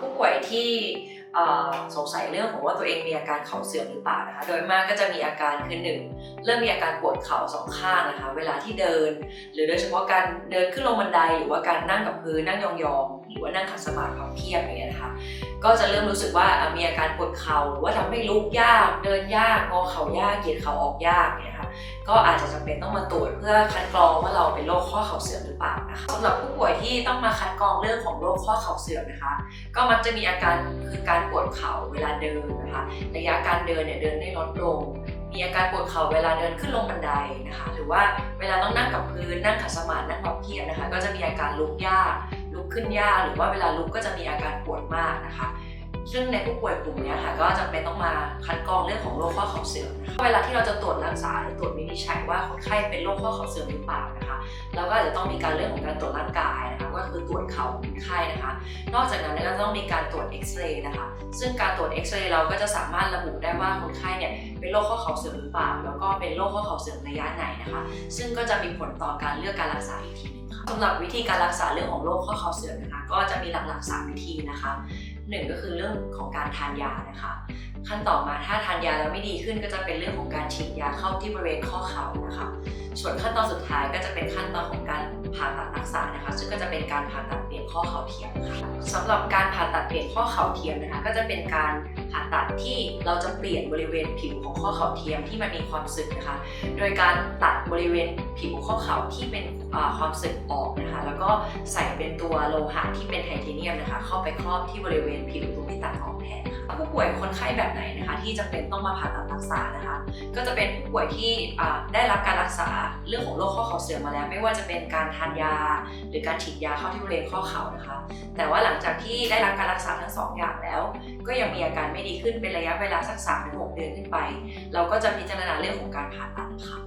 ผู้ป่วยที่สงสัยเรื่องของว่าตัวเองมีอาการเข่าเสื่อมหรือเปล่านะคะ โดยมากก็จะมีอาการคือหนึ่งเริ่มมีอาการปวดเข่าสองข้างนะคะ เวลาที่เดิน หรือโดยเฉพาะการเดินขึ้นลงบันไดหรือว่าการนั่งกับพื้นนั่งยองๆ หรือว่านั่งขัดสมาธิความเพียบอย่างเงี้ยนะคะ ก็จะเริ่มรู้สึกว่ามีอาการปวดเข่าหรือว่าทำให้ลุกยากเดินยากงอเข่ายากเหยียดเข่าออกยากเนี่ยค่ะก็อาจจะจำเป็นต้องมาตรวจเพื่อคัดกรองว่าเราเป็นโรคข้อเข่าเสื่อมหรือเปล่านะคะสำหรับผู้ป่วยที่ต้องมาคัดกรองเรื่องของโรคข้อเข่าเสื่อมนะคะ ก็มักจะมีอาการคือการปวดเข่าเวลาเดินนะคะระยะการเดินเนี่ยเดินได้ลดลงมีอาการปวดเข่าเวลาเดินขึ้นลงบันไดนะคะ หรือว่าเวลาต้องนั่งกับพื้นนั่งขัดสมาธินั่งพับเพียบนะคะ ก็จะมีอาการลุกยาก ขึ้นยากหรือว่าเวลาลุกก็จะมีอาการปวดมากนะคะ ซึ่งในผู้ป่วยกลุ่มนี้ค่ะก็จำเป็นต้องมาคัดกรองเรื่องของ โรคข้อเข่าเสื่อมนะคะเวลาที่เราจะตรวจรักษาหรือตรวจวินิจฉัยว่าคนไข้เป็นโรคข้อเข่าเสื่อมหรือเปล่านะคะเราก็อาจจะต้องมีการเรื่องของการตรวจร่างกายนะคะก็คือตรวจเข่าคนไข้นะคะ นอกจากนั้นเนี่ยก็ต้องมีการตรวจเอ็กซเรย์นะคะ ซึ่งการตรวจเอ็กซเรย์เราก็จะสามารถระบุได้ว่าคนไข้เนี่ยเป็นโรคข้อเข่าเสื่อมหรือเปล่า แล้วก็เป็นโรคข้อเข่าเสื่อมระยะไหนนะคะ ซึ่งก็จะมีผลต่อการเลือกการรักษาอีกทีหนึงค่ะสำหรับวิธีการรักษาเรื่องของโรคข้อเข่าเสื่อมนะคะ ก็จะมีหลักๆ 3 วิธีนะคะ หนึ่งก็คือเรื่องของการทานยานะคะ ขั้นต่อมาถ้าทานยาแล้วไม่ดีขึ้นก็จะเป็นเรื่องของการฉีดยาเข้าที่บริเวณข้อเข่านะคะ ส่วนขั้นตอนสุดท้ายก็จะเป็นขั้นตอนของการผ่าตัดรักษานะคะ ซึ่งก็จะเป็นการผ่าตัดเปลี่ยนข้อเข่าเทียมค่ะสำหรับการผ่าตัดเปลี่ยนข้อเข่าเทียมนะคะ ก็จะเป็นการ ผ่าตัดที่เราจะเปลี่ยนบริเวณผิวของข้อเข่าเทียมที่มันมีความสึกนะคะ โดยการตัดบริเวณผิวข้อเข่าที่เป็นความสึกออกนะคะ แล้วก็ใส่เป็นตัวโลหะที่เป็นไทเทเนียมนะคะ เข้าไปครอบที่บริเวณผิวตรงที่ตัดออกแทนค่ะผู้ป่วยคนไข้แบบไหนนะคะ ที่จำเป็นต้องมาผ่าตัดรักษานะคะ ก็จะเป็นผู้ป่วยที่ได้รับการรักษาเรื่องของโรคข้อเข่าเสื่อมมาแล้ว ไม่ว่าจะเป็นการทานยา หรือการฉีดยาเข้าที่บริเวณข้อเข่านะคะ แต่ว่าหลังจากที่ได้รับการรักษาทั้งสองอย่างแล้ว ก็ยังมีอาการไม่ดีขึ้นเป็นระยะเวลาสัก3-6 เดือนขึ้นไป เราก็จะพิจารณาเรื่องของการผ่าตัดค่ะ